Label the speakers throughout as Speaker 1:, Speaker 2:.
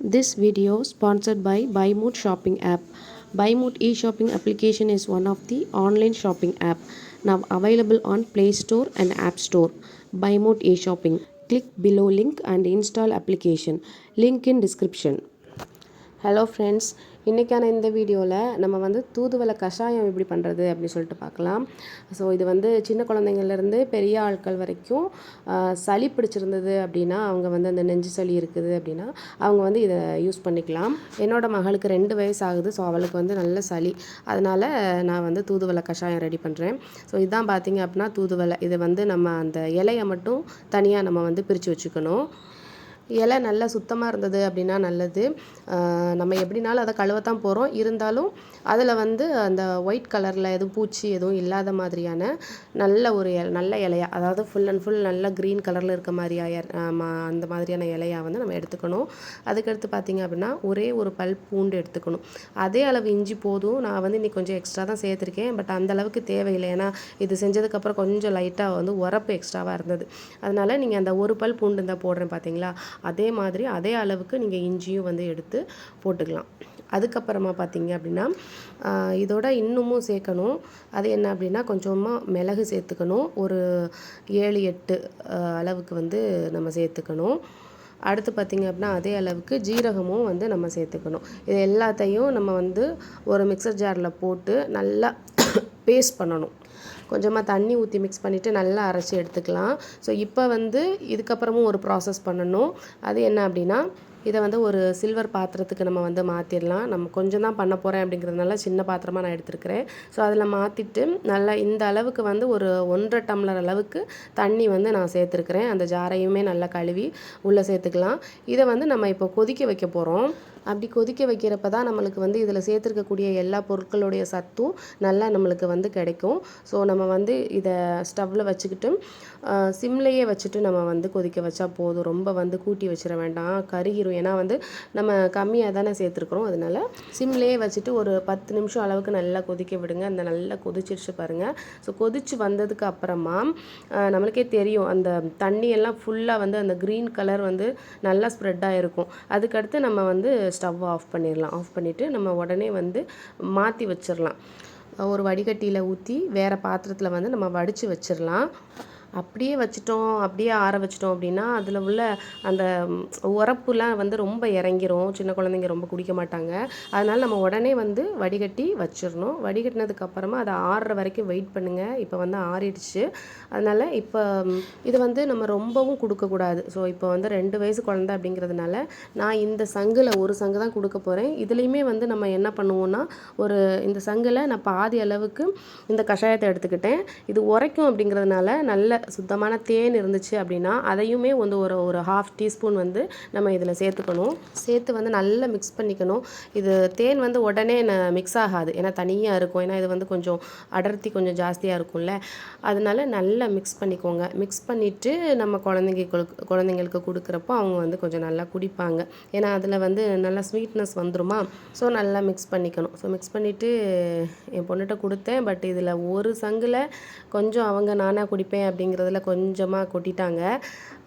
Speaker 1: This video sponsored by Buymood shopping app. Buymood e-shopping application is one of the online shopping app now available on Play Store and App Store. Buymood e-shopping. Click below link and install application. Link in description. Hello friends இன்றைக்கான இந்த வீடியோவில் நம்ம வந்து தூதுவளை கஷாயம் எப்படி பண்ணுறது அப்படின்னு சொல்லிட்டு பார்க்கலாம். ஸோ இது வந்து சின்ன குழந்தைங்கள்லேருந்து பெரிய ஆட்கள் வரைக்கும் சளி பிடிச்சிருந்தது அப்படின்னா அவங்க வந்து அந்த நெஞ்சு சளி இருக்குது அப்படின்னா அவங்க வந்து இதை யூஸ் பண்ணிக்கலாம். என்னோட மகளுக்கு ரெண்டு வயசு ஆகுது ஸோ அவளுக்கு வந்து நல்ல சளி. அதனால் நான் வந்து தூதுவளை கஷாயம் ரெடி பண்ணுறேன் ஸோ இதான் பார்த்தீங்க அப்படின்னா தூதுவளை. இதை வந்து நம்ம அந்த இலையை மட்டும் தனியாக நம்ம வந்து பிரித்து வச்சுக்கணும். இலை நல்லா சுத்தமாக இருந்தது அப்படின்னா நல்லது. நம்ம எப்படினாலும் அதை கழுவத்தான் போகிறோம் இருந்தாலும் அதில் வந்து அந்த ஒயிட் கலரில் எதுவும் பூச்சி எதுவும் இல்லாத மாதிரியான நல்ல ஒரு நல்ல இலையா அதாவது ஃபுல் அண்ட் ஃபுல் நல்ல க்ரீன் கலரில் இருக்க மாதிரியா அந்த மாதிரியான இலையா வந்து நம்ம எடுத்துக்கணும். அதுக்கடுத்து பார்த்தீங்க அப்படின்னா ஒரே ஒரு பல் பூண்டு எடுத்துக்கணும். அதே அளவு இஞ்சி போதும். நான் வந்து இன்றைக்கி கொஞ்சம் எக்ஸ்ட்ரா தான் சேர்த்துருக்கேன். பட் அந்த அளவுக்கு தேவையில்லை. ஏன்னா இது செஞ்சதுக்கப்புறம் கொஞ்சம் லைட்டாக வந்து உரப்பு எக்ஸ்ட்ராவாக இருந்தது. அதனால் நீங்கள் அந்த ஒரு பல் பூண்டு இருந்தால் போடுறேன் பார்த்தீங்களா அதே மாதிரி அதே அளவுக்கு நீங்கள் இஞ்சியும் வந்து எடுத்து போட்டுக்கலாம். அதுக்கப்புறமா பார்த்தீங்க அப்படின்னா இதோட இன்னமும் சேர்க்கணும். அது என்ன அப்படின்னா கொஞ்சமாக மிளகு சேர்த்துக்கணும். ஒரு ஏழு எட்டு அளவுக்கு வந்து நம்ம சேர்த்துக்கணும். அடுத்து பார்த்திங்க அப்படின்னா அதே அளவுக்கு ஜீரகமும் வந்து நம்ம சேர்த்துக்கணும். இது எல்லாத்தையும் நம்ம வந்து ஒரு மிக்சர் ஜாரில் போட்டு நல்லா பேஸ்ட் பண்ணணும். கொஞ்சமாக தண்ணி ஊற்றி மிக்ஸ் பண்ணிவிட்டு நல்லா அரைச்சி எடுத்துக்கலாம். ஸோ இப்போ வந்து இதுக்கப்புறமும் ஒரு ப்ராசஸ் பண்ணணும். அது என்ன அப்படின்னா இதை வந்து ஒரு சில்வர் பாத்திரத்துக்கு நம்ம வந்து மாற்றிடலாம் நம்ம கொஞ்சம் தான் பண்ண போகிறேன் அப்படிங்கிறதுனால சின்ன பாத்திரமாக நான் எடுத்துருக்கிறேன். ஸோ அதில் மாற்றிட்டு நல்லா இந்த அளவுக்கு வந்து ஒரு ஒன்றரை டம்ளர் அளவுக்கு தண்ணி வந்து நான் சேர்த்துருக்கிறேன். அந்த ஜாரையுமே நல்லா கழுவி உள்ளே சேர்த்துக்கலாம். இதை வந்து நம்ம இப்போ கொதிக்க வைக்க போகிறோம் அப்படி கொதிக்க வைக்கிறப்ப தான் நம்மளுக்கு வந்து இதில் சேர்த்துருக்கக்கூடிய எல்லா பொருட்களுடைய சத்தும் நல்லா நம்மளுக்கு வந்து கிடைக்கும். ஸோ நம்ம வந்து இதை ஸ்டவ்வில் வச்சுக்கிட்டு சிம்லையே வச்சுட்டு நம்ம வந்து கொதிக்க வச்சா போதும். ரொம்ப வந்து கூட்டி வச்சிட வேண்டாம். கருகிரும் ஏன்னா வந்து நம்ம கம்மியாக தானே சேர்த்துருக்குறோம். அதனால சிம்லேயே வச்சுட்டு ஒரு பத்து நிமிஷம் அளவுக்கு நல்லா கொதிக்க விடுங்க. அந்த நல்லா கொதிச்சிருச்சு பாருங்கள் ஸோ கொதிச்சு வந்ததுக்கு அப்புறமா நம்மளுக்கே தெரியும். அந்த தண்ணியெல்லாம் ஃபுல்லாக வந்து அந்த க்ரீன் கலர் வந்து நல்லா ஸ்ப்ரெட் ஆகிருக்கும் அதுக்கடுத்து நம்ம வந்து ஸ்டவ் ஆஃப் பண்ணிடலாம் ஆஃப் பண்ணிவிட்டு நம்ம உடனே வந்து மாற்றி வச்சிடலாம் ஒரு வடிகட்டியில் ஊற்றி வேறு பாத்திரத்தில் வந்து நம்ம வடித்து வச்சிடலாம் அப்படியே வச்சிட்டோம் அப்படியே ஆற வச்சிட்டோம் அப்படின்னா அதில் உள்ள அந்த உரப்புலாம் வந்து ரொம்ப இறங்கிரும். சின்ன குழந்தைங்க ரொம்ப குடிக்க மாட்டாங்க. அதனால் நம்ம உடனே வந்து வடிகட்டி வச்சிடணும். வடிகட்டினதுக்கப்புறமா அதை ஆறுற வரைக்கும் வெயிட் பண்ணுங்கள் இப்போ வந்து ஆறிடுச்சு. அதனால் இப்போ இது வந்து நம்ம ரொம்பவும் கொடுக்கக்கூடாது ஸோ இப்போ வந்து ரெண்டு வயசு குழந்தை அப்படிங்கிறதுனால நான் இந்த சங்கில் ஒரு சங்கு தான் கொடுக்க போகிறேன் இதுலேயுமே வந்து நம்ம என்ன பண்ணுவோம்னா ஒரு இந்த சங்கில் நான் பாதி அளவுக்கு இந்த கஷாயத்தை எடுத்துக்கிட்டேன். இது உரைக்கும் அப்படிங்கிறதுனால நல்ல சுத்தமான தேன் இருந்துச்சு அப்படின்னா அதையுமே வந்து ஒரு ஒரு ஹாஃப் டீஸ்பூன் வந்து நம்ம இதில் சேர்த்துக்கணும். சேர்த்து வந்து நல்லா மிக்ஸ் பண்ணிக்கணும். இது தேன் வந்து உடனே மிக்ஸ் ஆகாது. ஏன்னா தனியாக இருக்கும். ஏன்னா இது வந்து கொஞ்சம் அடர்த்தி கொஞ்சம் ஜாஸ்தியாக இருக்கும்ல. அதனால நல்லா மிக்ஸ் பண்ணிக்கோங்க. மிக்ஸ் பண்ணிவிட்டு நம்ம குழந்தைங்களுக்கு குழந்தைங்களுக்கு கொடுக்குறப்போ அவங்க வந்து கொஞ்சம் நல்லா குடிப்பாங்க. ஏன்னா அதில் வந்து நல்லா ஸ்வீட்னஸ் வந்துருமா? ஸோ நல்லா மிக்ஸ் பண்ணிக்கணும். ஸோ மிக்ஸ் பண்ணிவிட்டு என் பொண்ணுகிட்ட கொடுத்தேன். பட் இதில் ஒரு சங்கில் கொஞ்சம் அவங்க நானாக குடிப்பேன் அப்படிங்கிறதுல கொஞ்சமாக கொட்டிட்டாங்க.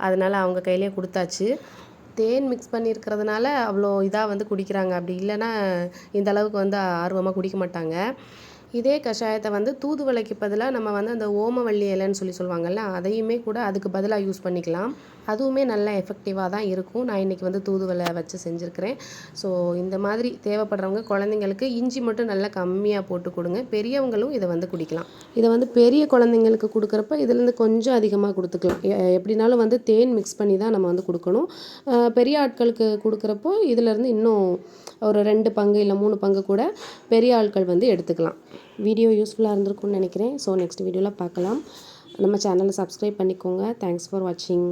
Speaker 1: அதனால் அவங்க கையிலே கொடுத்தாச்சு. தேன் மிக்ஸ் பண்ணியிருக்கிறதுனால அவ்வளோ இதாக வந்து குடிக்கிறாங்க. அப்படி இல்லைன்னா இந்த அளவுக்கு வந்து ஆர்வமாக குடிக்க மாட்டாங்க. இதே கஷாயத்தை வந்து தூதுவளைக்கு பதிலாக நம்ம வந்து அந்த ஓமவள்ளி இலைன்னு சொல்லி சொல்லுவாங்கல்ல அதையுமே கூட அதுக்கு பதிலாக யூஸ் பண்ணிக்கலாம். அதுவுமே நல்ல எஃபெக்டிவாக தான் இருக்கும். நான் இன்றைக்கி வந்து தூதுவளை வச்சு செஞ்சுருக்கிறேன். ஸோ இந்த மாதிரி தேவைப்படுறவங்க குழந்தைங்களுக்கு இஞ்சி மட்டும் நல்லா கம்மியாக போட்டு கொடுங்க. பெரியவங்களும் இதை வந்து குடிக்கலாம். இதை வந்து பெரிய குழந்தைங்களுக்கு கொடுக்குறப்ப இதுலேருந்து கொஞ்சம் அதிகமாக கொடுத்துக்கலாம். எப்படினாலும் வந்து தேன் மிக்ஸ் பண்ணி தான் நம்ம வந்து கொடுக்கணும். பெரிய ஆட்களுக்கு கொடுக்குறப்போ இதிலேருந்து இன்னும் ஒரு ரெண்டு பங்கு இல்லை மூணு பங்கு கூட பெரிய ஆட்கள் வந்து எடுத்துக்கலாம். வீடியோ யூஸ்ஃபுல்லாக இருந்திருக்கும்னு நினைக்கிறேன். ஸோ நெக்ஸ்ட் வீடியோவில் பார்க்கலாம். நம்ம சேனலை சப்ஸ்கிரைப் பண்ணிக்கோங்க. தேங்க்ஸ் ஃபார் வாட்சிங்